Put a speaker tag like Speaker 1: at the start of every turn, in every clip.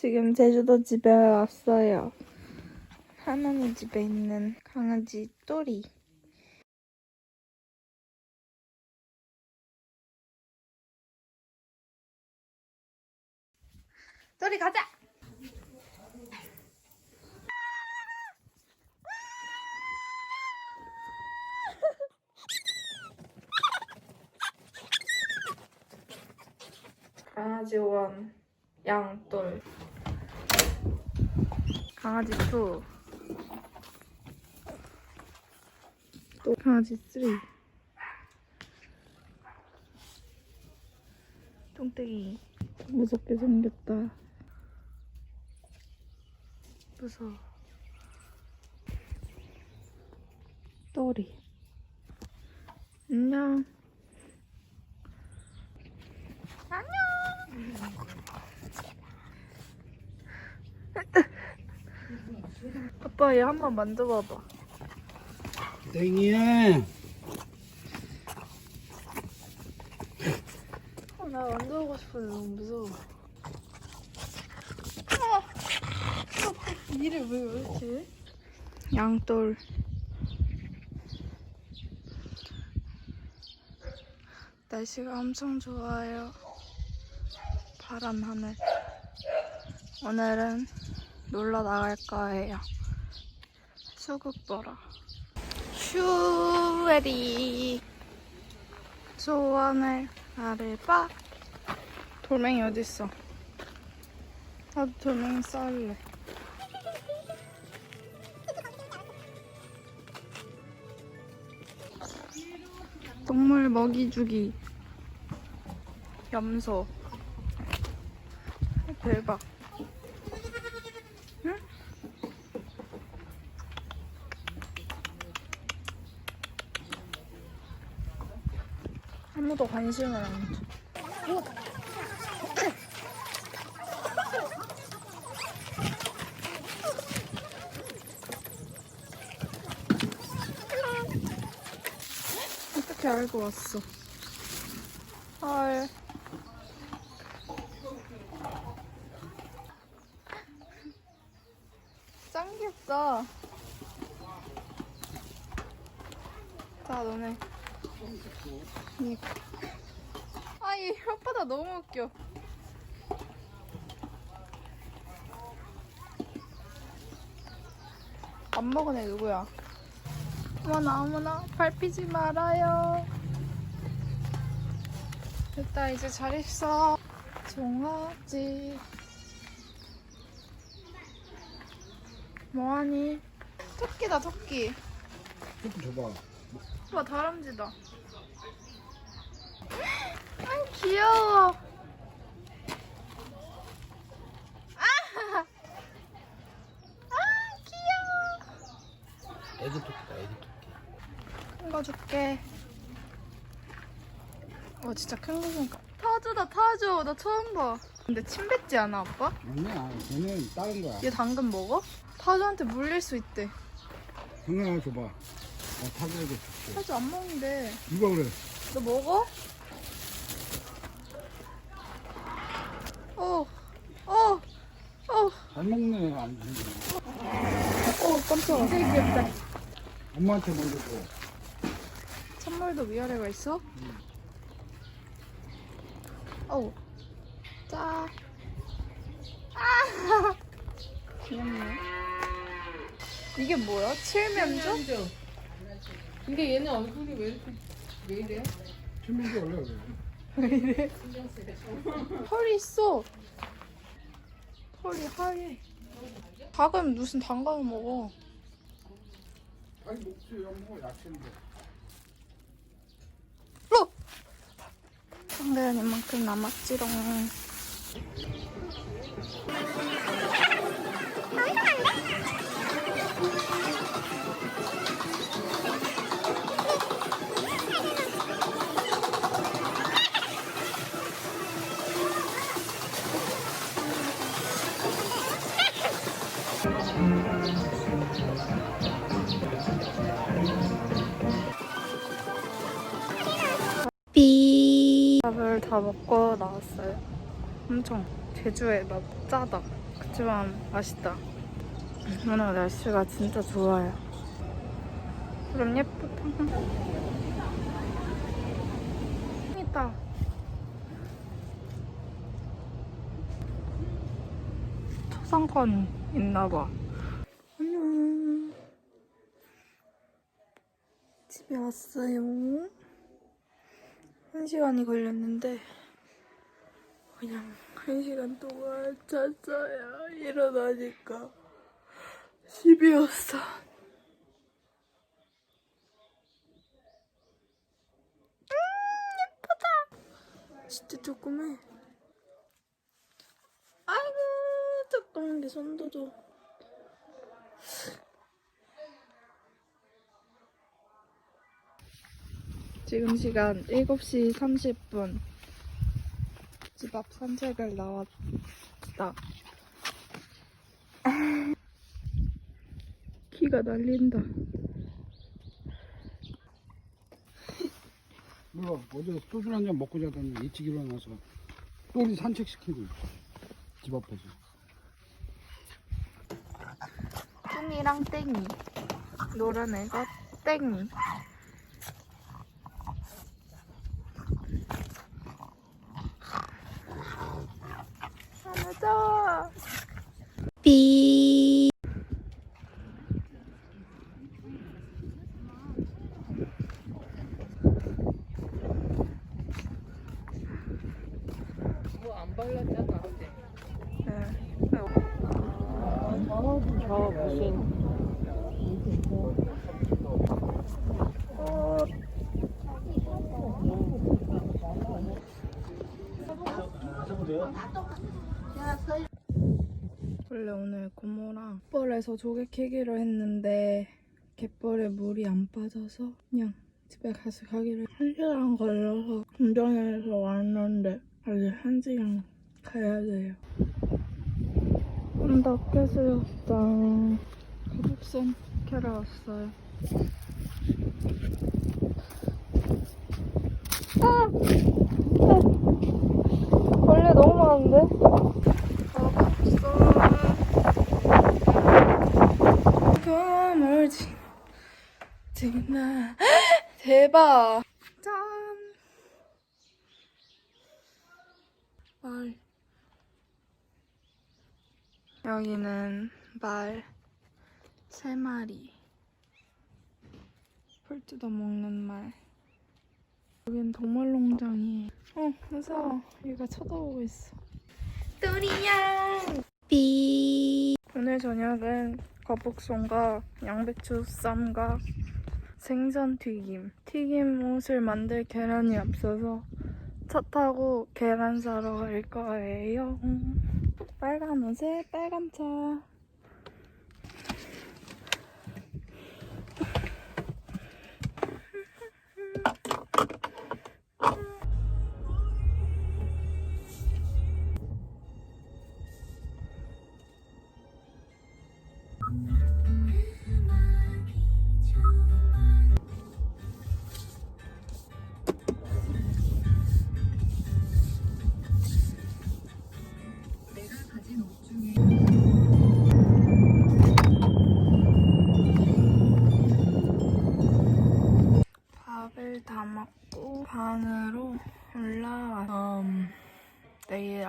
Speaker 1: 지금 제주도 집에 왔어요. 할머니 집에 있는 강아지 또리. 또리 가자! 강아지 원, 양돌. 강아지 투. 또 강아지 쓰리. 똥땡이. 무섭게 생겼다. 무서워. 안녕. 안녕. 아빠 얘 한번 만져봐봐.
Speaker 2: 땡이야.
Speaker 1: 어, 나 만져보고 싶은데 너무 무서워. 이를 왜 이렇게 해? 양돌. 날씨가 엄청 좋아요. 파란 하늘. 오늘은 놀러 나갈 거예요. 수국 보러. 슈에리. 소원을 말해봐. 돌멩이 어딨어? 나도 돌멩이 쌀래. 동물 먹이 주기. 염소. 대박. 아무도 관심을 안 줘. 어떻게 알고 왔어? 헐. 짱 귀엽다. 자, 너네. 아, 얘 혓바닥 너무 웃겨. 안 먹은 애 누구야? 어머나, 어머나, 밟히지 말아요. 됐다, 이제 잘 있어. 종아지. 뭐하니? 토끼다, 토끼.
Speaker 2: 조금 줘봐.
Speaker 1: 와, 다람쥐다. 아, 귀여워. 아! 아, 귀여워.
Speaker 2: 애기 토끼다, 애기 토끼.
Speaker 1: 큰 거 줄게. 와, 진짜 큰거 보니까. 타조다, 타조. 나 처음 봐. 근데 침 뱉지 않아, 아빠?
Speaker 2: 아니야, 걔는 다른 거야.
Speaker 1: 얘 당근 먹어? 타조한테 물릴 수 있대.
Speaker 2: 당근 하나 줘봐. 어, 타자에게 줄게.
Speaker 1: 타조 안 먹는데.
Speaker 2: 누가 그래?
Speaker 1: 너 먹어? 어, 어, 어,
Speaker 2: 잘 애가 안 생기네.
Speaker 1: 어, 깜짝아. 되게 귀엽다.
Speaker 2: 엄마한테 먼저 줘.
Speaker 1: 찬물도 위아래가 있어? 어우, 짜. 아! 귀엽네. 이게 뭐야? 칠면조?
Speaker 3: 근데 얘는 얼굴이 왜 이렇게 왜 이래?
Speaker 2: 신민지 원래 그래.
Speaker 1: 왜 이래? 털이 있어. 털이 하얘. 닭은 무슨 단감을 먹어?
Speaker 2: 아니, 먹지, 안 먹어, 야채인데.
Speaker 1: 로! 한가연 이만큼 남았지롱. 밥을 다 먹고 나왔어요. 엄청 제주에 나 짜다. 그치만 맛있다. 오늘 날씨가 진짜 좋아요. 그럼 예쁘다. 있다. 초상권 있나봐. 안녕. 집에 왔어요. 한 시간이 걸렸는데 그냥 한 시간 동안 잤어요. 일어나니까 10이었어. 음, 예쁘다. 진짜 조그매. 아이고, 조그만 게 손도 줘. 지금 시간 7시 30분. 집 앞 산책을 나왔다. 키가 날린다.
Speaker 2: 몰라 어제 소주 한 잔 먹고 자더니 일찍 일어나서 또 우리 산책시키고 있어 집 앞에서
Speaker 1: 뚱이랑 땡이. 노란 애가 땡이. 하나자. 삐.
Speaker 3: 저 무슨
Speaker 1: 원래 오늘 고모랑 갯벌에서 조개 캐기로 했는데 갯벌에 물이 안 빠져서 그냥 집에 가서 가기로 한 시간 걸려서 운전해서 왔는데 아직 한 시간 가야 돼요. 온다 캐수욕장 거북선 캐러 왔어요. 아! 아! 벌레 너무 많은데? 꿈을 진 지나 대박 짠 말. 여기는 말세 마리. 풀 뜯어 먹는 말. 여긴 동물농장이. 어 무서워. 얘가 쳐다보고 있어. 뚜리냥 삐. 오늘 저녁은 거북송과 양배추 쌈과 생선 튀김. 튀김 옷을 만들 계란이 없어서 차 타고 계란 사러 갈 거예요 빨간 옷에 빨간 차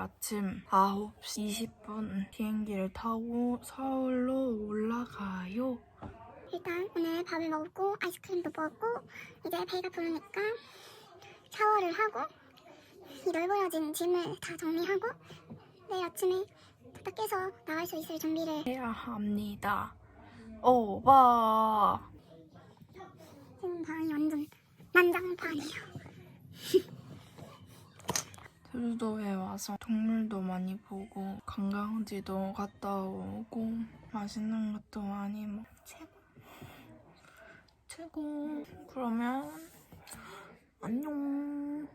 Speaker 1: 아침 9시 20분 비행기를 타고 서울로 올라가요.
Speaker 4: 일단 오늘 밥을 먹고 아이스크림도 먹고 이제 배가 부르니까 샤워를 하고 이 넓어진 짐을 다 정리하고 내일 아침에 딱 깨서 나갈 수 있을 준비를
Speaker 1: 해야 합니다. 오바!
Speaker 4: 지금 방이 완전 난장판이에요.
Speaker 1: 제주도에 와서 동물도 많이 보고 관광지도 갔다 오고 맛있는 것도 많이 먹 최고. 최고. 그러면 안녕